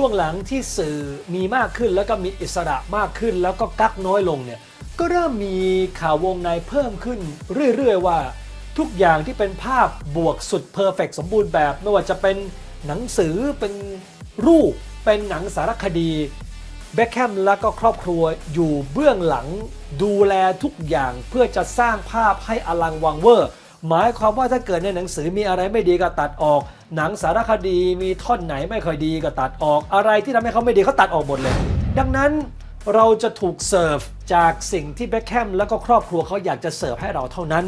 ช่วงหลังที่สื่อมีมากขึ้นแล้วก็มีอิสระมากขึ้น แล้วก็กักน้อยลงเนี่ยก็เริ่มมีข่าววงในเพิ่มขึ้นเรื่อยๆว่า ทุกอย่างที่เป็นภาพบวกสุดเพอร์เฟกสมบูรณ์แบบ ไม่ว่าจะเป็นหนังสือเป็นรูปเป็นหนังสารคดีเบคแฮมและก็ครอบครัวอยู่เบื้องหลังดูแลทุกอย่างเพื่อจะสร้างภาพให้อลังวังเวอร์ หมายความว่าถ้าเกิดในหนังสือมีอะไรไม่ดีก็ตัดออก หนังสารคดีมีท่อนไหนไม่ค่อยดีก็ตัดออก อะไรที่ทำให้เขาไม่ดีเขาตัดออกหมดเลย ดังนั้นเราจะถูกเสิร์ฟจากสิ่งที่เบคแฮมและก็ครอบครัวเขาอยากจะเสิร์ฟให้เราเท่านั้น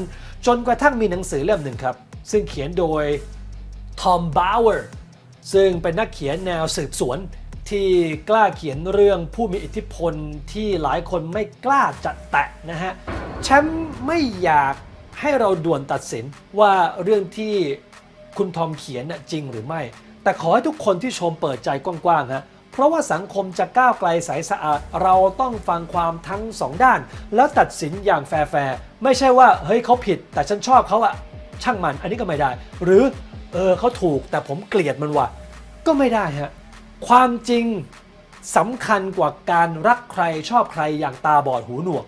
จนกระทั่งมีหนังสือเล่มหนึ่งครับ ซึ่งเขียนโดยทอมบาวเวอร์ซึ่งเป็นนักเขียนแนวสืบสวนที่กล้าเขียนเรื่องผู้มีอิทธิพลที่หลายคนไม่กล้าจะแตะนะฮะแชมป์ไม่อยาก ให้เราด่วนตัดสินว่าเรื่องที่คุณทอมเขียนน่ะจริงหรือไม่ แต่ขอให้ทุกคนที่ชมเปิดใจกว้างๆฮะเพราะว่าสังคมจะก้าวไกลใสสะอาด เราต้องฟังความทั้งสองด้าน แล้วตัดสินอย่างแฟร์ๆไม่ใช่ว่าเฮ้ยเขาผิด แต่ฉันชอบเขาอะช่างมันอันนี้ก็ไม่ได้ หรือเออเขาถูกแต่ผมเกลียดมันว่ะก็ไม่ได้ฮะความจริงสำคัญกว่าการรักใครชอบใครอย่างตาบอดหูหนวก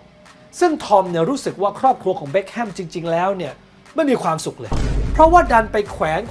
ซึ่งทอมเนี่ยรู้สึกว่าครอบครัวของเบคแฮมจริง ๆ แล้วเนี่ยไม่มีความสุขเลย เพราะว่าดันไปแขวน